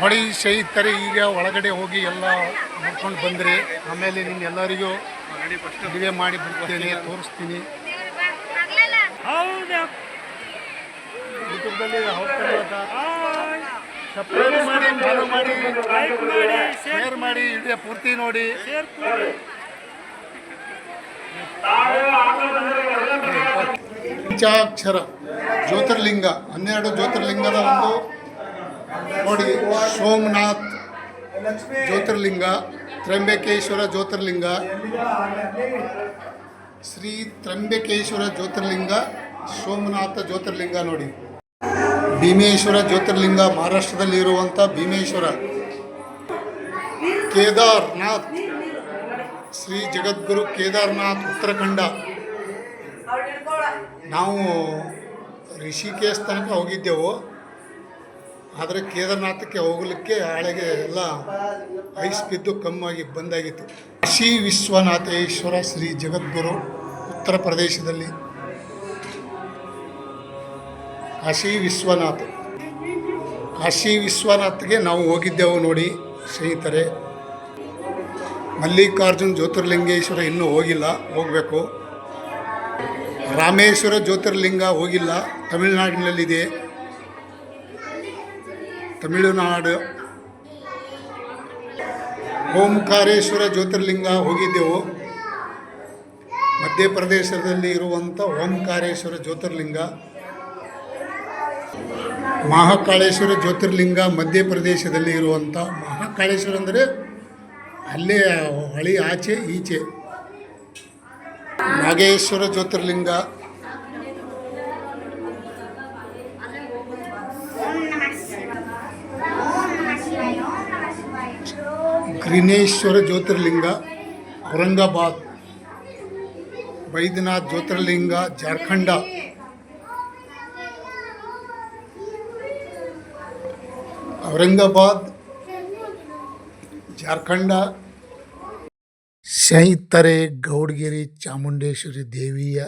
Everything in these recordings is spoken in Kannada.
ನೋಡಿ ಸ್ನೇಹಿತರೆ ಈಗ ಒಳಗಡೆ ಹೋಗಿ ಎಲ್ಲ ನೋಡ್ಕೊಂಡು ಬಂದ್ರಿ. ಆಮೇಲೆ ನಿನ್ನ ಎಲ್ಲರಿಗೂ ಮದುವೆ ಮಾಡಿ ಬಿಡ್ತೇನೆ ತೋರಿಸ್ತೀನಿ. ಯೂಟ್ಯೂಬ್ದಲ್ಲಿ ಸಬ್ಸ್ಕ್ರೈಬ್ ಮಾಡಿ ಫಾಲೋ ಮಾಡಿ ಶೇರ್ ಮಾಡಿ ವಿಡಿಯೋ ಪೂರ್ತಿ ನೋಡಿ. ಪಂಚಾಕ್ಷರ ಜ್ಯೋತಿರ್ಲಿಂಗ, ಹನ್ನೆರಡು ಜ್ಯೋತಿರ್ಲಿಂಗದ ಒಂದು ನೋಡಿ, ಸೋಮನಾಥ್ ಜ್ಯೋತಿರ್ಲಿಂಗ ತ್ರಂಬೇಕೇಶ್ವರ ಜ್ಯೋತಿರ್ಲಿಂಗ, ಶ್ರೀ ತ್ರಂಬೇಕೇಶ್ವರ ಜ್ಯೋತಿರ್ಲಿಂಗ, ಸೋಮನಾಥ ಜ್ಯೋತಿರ್ಲಿಂಗ ನೋಡಿ. ಭೀಮೇಶ್ವರ ಜ್ಯೋತಿರ್ಲಿಂಗ ಮಹಾರಾಷ್ಟ್ರದಲ್ಲಿ ಇರುವಂಥ ಭೀಮೇಶ್ವರ. ಕೇದಾರ್ನಾಥ್, ಶ್ರೀ ಜಗದ್ಗುರು ಕೇದಾರ್ನಾಥ್, ಉತ್ತರಾಖಂಡ. ನಾವು ರಿಷಿಕೇಶ್ ತನಕ ಹೋಗಿದ್ದೆವು. ಆದರೆ ಕೇದಾರನಾಥಕ್ಕೆ ಹೋಗಲಿಕ್ಕೆ ಹಾಳೆಗೆ ಎಲ್ಲ ಐಸ್ ಬಿದ್ದು ಕಮ್ಮಾಗಿ ಬಂದಾಗಿತ್ತು. ಶ್ರೀ ವಿಶ್ವನಾಥೇಶ್ವರ ಶ್ರೀ ಜಗದ್ಗುರು ಉತ್ತರ ಪ್ರದೇಶದಲ್ಲಿ. ಕಾಶಿ ವಿಶ್ವನಾಥ್. ಕಾಶಿ ವಿಶ್ವನಾಥ್ಗೆ ನಾವು ಹೋಗಿದ್ದೆವು ನೋಡಿ ಸ್ನೇಹಿತರೆ. ಮಲ್ಲಿಕಾರ್ಜುನ್ ಜ್ಯೋತಿರ್ಲಿಂಗೇಶ್ವರ ಇನ್ನೂ ಹೋಗಿಲ್ಲ, ಹೋಗಬೇಕು. ರಾಮೇಶ್ವರ ಜ್ಯೋತಿರ್ಲಿಂಗ ಹೋಗಿಲ್ಲ. ತಮಿಳುನಾಡಿನಲ್ಲಿದೆ. ತಮಿಳುನಾಡು. ಓಂಕಾರೇಶ್ವರ ಜ್ಯೋತಿರ್ಲಿಂಗ ಹೋಗಿದ್ದೆವು. ಮಧ್ಯಪ್ರದೇಶದಲ್ಲಿ ಇರುವಂಥ ಓಂಕಾರೇಶ್ವರ ಜ್ಯೋತಿರ್ಲಿಂಗ. ಮಹಾಕಾಳೇಶ್ವರ ಜ್ಯೋತಿರ್ಲಿಂಗ ಮಧ್ಯಪ್ರದೇಶದಲ್ಲಿ ಇರುವಂಥ ಮಹಾಕಾಳೇಶ್ವರ ಅಂದರೆ ಅಲ್ಲೇ ಹಳಿ ಆಚೆ ಈಚೆ. నాగేశ్వర జ్యోతిర్లింగ. గ్రీనేశ్వర జ్యోతిర్లింగ ఔరంగాబాద్. వైద్యనాథ్ జ్యోతిర్లింగ జార్ఖండ. ఔరంగాబాద్ జార్ఖండ. ಸ್ನೇಹಿತರೆ, ಗೌಡಗಿರಿ ಚಾಮುಂಡೇಶ್ವರಿ ದೇವಿಯ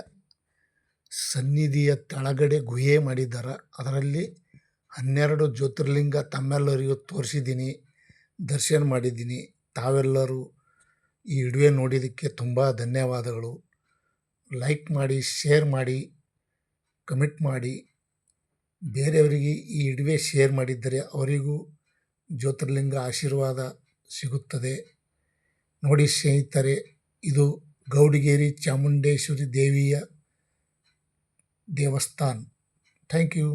ಸನ್ನಿಧಿಯ ತಳಗಡೆ ಗುಹೆ ಮಾಡಿದ್ದಾರೆ ಅದರಲ್ಲಿ ಹನ್ನೆರಡು ಜ್ಯೋತಿರ್ಲಿಂಗ ತಮ್ಮೆಲ್ಲರಿಗೂ ತೋರಿಸಿದ್ದೀನಿ, ದರ್ಶನ ಮಾಡಿದ್ದೀನಿ. ತಾವೆಲ್ಲರೂ ಈ ವಿಡಿಯೋ ನೋಡಿದ್ದಕ್ಕೆ ತುಂಬ ಧನ್ಯವಾದಗಳು. ಲೈಕ್ ಮಾಡಿ, ಶೇರ್ ಮಾಡಿ, ಕಮೆಂಟ್ ಮಾಡಿ. ಬೇರೆಯವರಿಗೆ ಈ ವಿಡಿಯೋ ಶೇರ್ ಮಾಡಿದ್ದರೆ ಅವರಿಗೂ ಜ್ಯೋತಿರ್ಲಿಂಗ ಆಶೀರ್ವಾದ ಸಿಗುತ್ತದೆ. ನೋಡಿ ಸ್ನೇಹಿತರೆ ಇದು ಗೌಡಗೇರಿ ಚಾಮುಂಡೇಶ್ವರಿ ದೇವಿಯ ದೇವಸ್ಥಾನ. Thank you.